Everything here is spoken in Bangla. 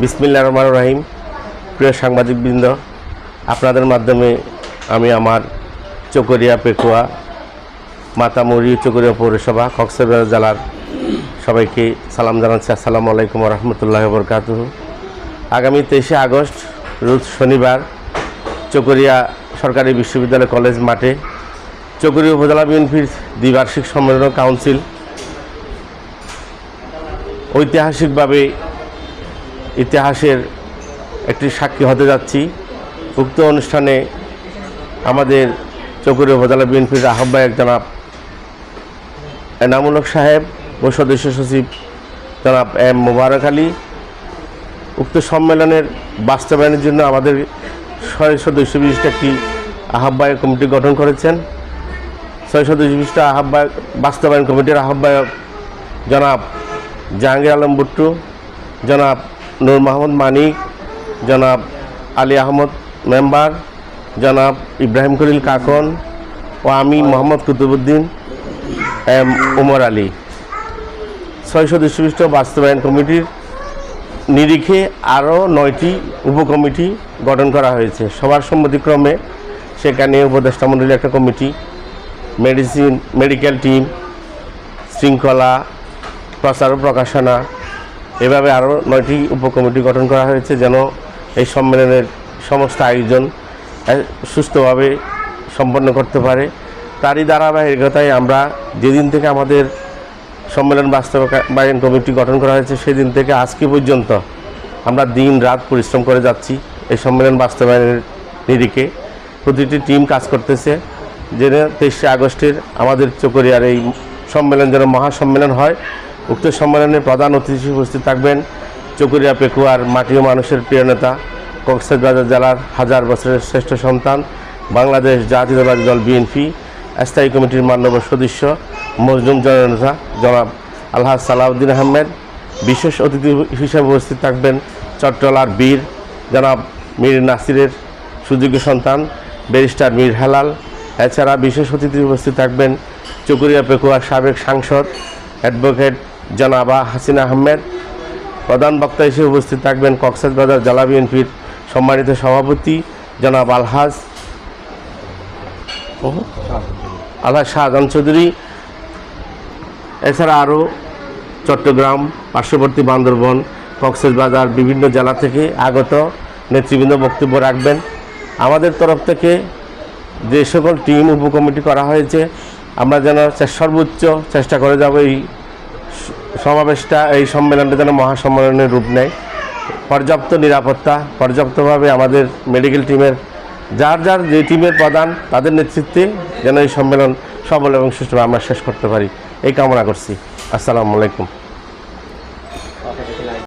বিসমিল্লা রহমান রাহিম। প্রিয় সাংবাদিকবৃন্দ, আপনাদের মাধ্যমে আমি আমার চকরিয়া পেকুয়া মাতামুড়ি চকরিয়া পৌরসভা, কক্সবাজার জেলার সবাইকে সালাম জানাচ্ছি। আসসালামু আলাইকুম রহমতুল্লাহ বরকাত আগামী তেইশে আগস্ট, রোজ শনিবার, চকরিয়া সরকারি বিশ্ববিদ্যালয় কলেজ মাঠে চকরিয়া উপজেলা বিএনপির দ্বিবার্ষিক সম্মেলন কাউন্সিল। ঐতিহাসিকভাবে ইতিহাসের একটি সাক্ষী হতে যাচ্ছি। উক্ত অনুষ্ঠানে আমাদের চকুরে উপজেলা বিএনপির আহ্বায়ক জনাব এনামুলক সাহেব ও সদস্য সচিব জনাব এম মোবারক আলী। উক্ত সম্মেলনের বাস্তবায়নের জন্য আমাদের ছয় সদস্য বিশিষ্ট একটি আহ্বায়ক কমিটি গঠন করেছেন। ছয় সদস্য বিশিষ্ট আহ্বায়ক, বাস্তবায়ন কমিটির আহ্বায়ক জনাব জাহাঙ্গীর আলম বুট্টু জনাব নূর মোহাম্মদ মানিক জনাব আলী আহমদ মেম্বার, জনাব ইব্রাহিম খলিল কাকন ও আমি মোহাম্মদ কুতুবুদ্দিন এম উমর আলী। ছয় সদস্য বিশিষ্ট বাস্তবায়ন কমিটির নিরিখে আরও নয়টি উপকমিটি গঠন করা হয়েছে। সবার সম্মতিক্রমে সেখানে উপদেষ্টা মণ্ডলীর একটা কমিটি, মেডিসিন, মেডিকেল টিম, শৃঙ্খলা, প্রচার ও প্রকাশনা এভাবে আরও নয়টি উপকমিটি গঠন করা হয়েছে যেন এই সম্মেলনের সমস্ত আয়োজন সুস্থভাবে সম্পন্ন করতে পারে। তারই ধারাবাহিকতায় আমরা যেদিন থেকে আমাদের সম্মেলন বাস্তবায়ন কমিটি গঠন করা হয়েছে, সেদিন থেকে আজকে পর্যন্ত আমরা দিন রাত পরিশ্রম করে যাচ্ছি এই সম্মেলন বাস্তবায়নের নিরিখে। প্রতিটি টিম কাজ করতেছে। যেন তেইশে আগস্টের আমাদের চকরিয়ার এই সম্মেলন যেন মহাসম্মেলন হয় উক্ত সম্মেলনে প্রধান অতিথি উপস্থিত থাকবেন চকুরিয়া পেকুয়ার মাটি ও মানুষের প্রিয় নেতা, কক্সবাজার জেলার হাজার বছরের শ্রেষ্ঠ সন্তান, বাংলাদেশ জাতীয়তাবাদী দল বিএনপি, স্থায়ী কমিটির মান্যব সদস্য, মজলুম জননেতা জনাব আলহাজ সালাউদ্দিন আহমেদ, বিশেষ অতিথি হিসেবে উপস্থিত থাকবেন চট্টলার বীর জনাব মীর নাসিরের সুযোগ্য সন্তান, ব্যারিস্টার মীর হেলাল। এছাড়া বিশেষ অতিথি উপস্থিত থাকবেন চকুরিয়া পেকুয়ার সাবেক সাংসদ অ্যাডভোকেট জনাবা হাসিনা আহমেদ। প্রধান বক্তা হিসেবে উপস্থিত থাকবেন কক্সবাজার জেলা বিএনপির সম্মানিত সভাপতি জনাব আলহাজ আলহাজ শাহজাহান চৌধুরী। এছাড়া আরও চট্টগ্রাম পার্শ্ববর্তী বান্দরবন কক্সবাজার বিভিন্ন জেলা থেকে আগত নেতৃবৃন্দ বক্তব্য রাখবেন। আমাদের তরফ থেকে যে সকল টিম উপকমিটি করা হয়েছে আমরা যেন সর্বোচ্চ চেষ্টা করে যাব এই সমাবেশটা, এই সম্মেলনটা যেন মহাসম্মেলনের রূপ নেয়। পর্যাপ্ত নিরাপত্তা, পর্যাপ্তভাবে আমাদের মেডিকেল টিমের যার যার যে টিমের প্রধান, তাদের নেতৃত্বে যেন এই সম্মেলন সবল এবং সুষ্ঠুভাবে আমরা শেষ করতে পারি। এই কামনা করছি। আসসালামু আলাইকুম।